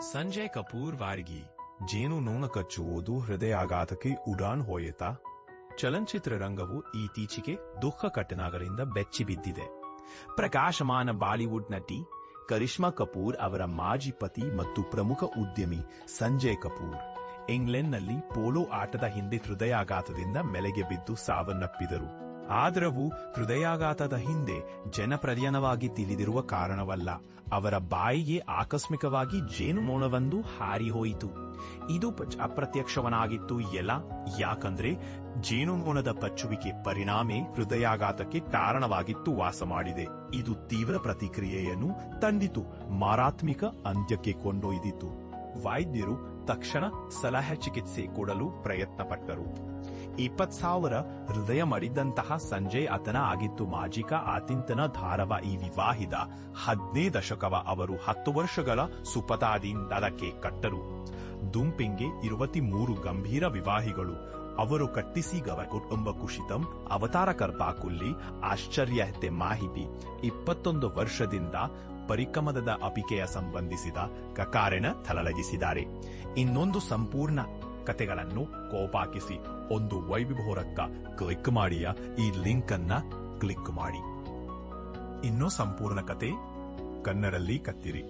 ಸಂಜಯ್ ಕಪೂರ್ ವಾರ್ಗಿ, ಜೇನು ನೊಣ ಕಚ್ಚುವುದು ಹೃದಯಾಘಾತಕ್ಕೆ ಉಡಾನ್ ಹೋಯಿತಾ. ಚಲನಚಿತ್ರ ರಂಗವು ಇತ್ತೀಚೆಗೆ ದುಃಖ ಘಟನೆಗಳಿಂದ ಬೆಚ್ಚಿ ಬಿದ್ದಿದೆ. ಪ್ರಕಾಶಮಾನ ಬಾಲಿವುಡ್ ನಟಿ ಕರಿಷ್ಮಾ ಕಪೂರ್ ಅವರ ಮಾಜಿ ಪತಿ ಮತ್ತು ಪ್ರಮುಖ ಉದ್ಯಮಿ ಸಂಜಯ್ ಕಪೂರ್ ಇಂಗ್ಲೆಂಡ್ನಲ್ಲಿ ಪೋಲೋ ಆಟದ ಹಿಂದೆ ಹೃದಯಾಘಾತದಿಂದ ಮೆಲೆಗೆ ಬಿದ್ದು ಸಾವನ್ನಪ್ಪಿದರು. ಆದರವು ಹೃದಯಾಘಾತದ ಹಿಂದೆ ಜನಪ್ರಧಾನವಾಗಿ ತಿಳಿದಿರುವ ಕಾರಣವಲ್ಲ. ಅವರ ಬಾಯಿಗೆ ಆಕಸ್ಮಿಕವಾಗಿ ಜೇನುಮೋಣವೊಂದು ಹಾರಿ ಹೋಯಿತು. ಇದು ಅಪ್ರತ್ಯಕ್ಷವನಾಗಿತ್ತು ಎಲ್ಲ, ಯಾಕಂದ್ರೆ ಜೇನುಮೋಣದ ಪಚ್ಚುವಿಕೆ ಪರಿಣಾಮೆ ಹೃದಯಾಘಾತಕ್ಕೆ ಕಾರಣವಾಗಿತ್ತು ವಾಸ ಮಾಡಿದೆ. ಇದು ತೀವ್ರ ಪ್ರತಿಕ್ರಿಯೆಯನ್ನು ತಂದಿತು, ಮಾರಾತ್ಮಿಕ ಅಂತ್ಯಕ್ಕೆ ಕೊಂಡೊಯ್ದಿತು. ವೈದ್ಯರು ತಕ್ಷಣ ಸಲಹೆ ಚಿಕಿತ್ಸೆ ಕೊಡಲು ಪ್ರಯತ್ನಪಟ್ಟರು. ಇಪ್ಪತ್ ಸಾವಿರ ಹೃದಯ ಮಡಿದಂತಹ ಸಂಜಯ್ ಆತನ ಆಗಿತ್ತು ಮಾಜಿಕ ಆತಿಂತನ ಧಾರವ. ಈ ವಿವಾಹಿದ ಹದಿನೈದು ದಶಕವ ಅವರು ಹತ್ತು ವರ್ಷಗಳ ಸುಪತಾದಿಂದಲಕ್ಕೆ ಕಟ್ಟರು. ದುಂಪಿಂಗೆ ಇರುವತಿ ಮೂರು ಗಂಭೀರ ವಿವಾಹಿಗಳು. ಅವರು ಕಟ್ಟಿಸಿಗವ ಕುಟುಂಬ ಕುಶಿತಂ, ಅವತಾರ ಕರ್ಪಾಕುಲ್ಲಿ ಆಶ್ಚರ್ಯ ಹೆತ್ತೆ ಮಾಹಿತಿ. ಇಪ್ಪತ್ತೊಂದು ವರ್ಷದಿಂದ ಪರಿಕಮದದ ಅಪಿಕೆಯ ಸಂಬಂಧಿಸಿದ ಕಕಾರಣ ತಲಲಗಿಸಿದ್ದಾರೆ ಇನ್ನೊಂದು ಸಂಪೂರ್ಣ ಕತೆಗಳನ್ನು ಕೋಪಾಕಿಸಿ. ಒಂದು ವೈವಿಭೋರಕ್ಕ ಕ್ಲಿಕ್ ಮಾಡಿಯ ಈ ಲಿಂಕ್ ಅನ್ನ ಕ್ಲಿಕ್ ಮಾಡಿ. ಇನ್ನೂ ಸಂಪೂರ್ಣ ಕತೆ ಕನ್ನಡಲ್ಲಿ ಕತ್ತಿರಿ.